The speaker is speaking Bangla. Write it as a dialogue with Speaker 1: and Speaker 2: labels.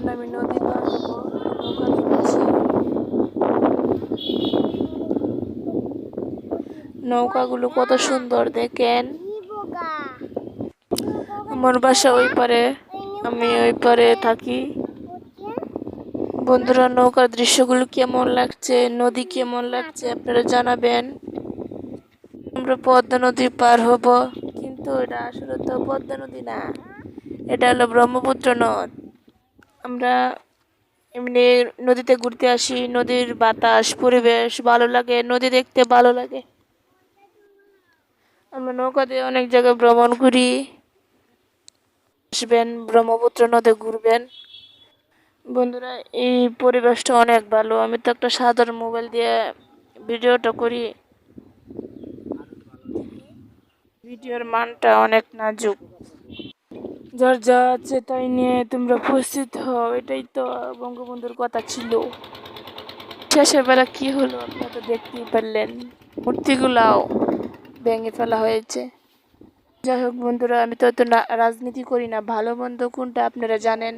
Speaker 1: এখন আমি নদী পার হব, নৌকা নৌকাগুলো কত সুন্দর, দেখেন। আমার বাসা ওই পারে, আমি ওই পারে থাকি। বন্ধুরা, নৌকার দৃশ্যগুলো কেমন লাগছে, নদী কেমন লাগছে, আপনারা জানাবেন। আমরা পদ্মা নদী পার হব, কিন্তু এটা আসলে তো পদ্মা নদী না, এটা হলো ব্রহ্মপুত্র নদ। আমরা এমনি নদীতে ঘুরতে আসি, নদীর বাতাস, পরিবেশ ভালো লাগে, নদী দেখতে ভালো লাগে। আমরা নৌকাতে অনেক জায়গায় ভ্রমণ করি। আসবেন, ব্রহ্মপুত্র নদে ঘুরবেন। বন্ধুরা, এই পরিবেশটা অনেক ভালো। আমি তো একটা সাধারণ মোবাইল দিয়ে ভিডিওটা করি। ভিডিওর মানটা অনেক নাজুক। যার যা আছে তাই নিয়ে তোমরা উপস্থিত হও, এটাই তো বঙ্গবন্ধুর কথা ছিল। শেষের বেলা কি হলো আপনারা তো দেখতেই পারলেন। মূর্তিগুলাও ভেঙে ফেলা হয়েছে। যাই হোক বন্ধুরা, আমি তো অত রাজনীতি করি না। ভালো মন্দ কোনটা আপনারা জানেন?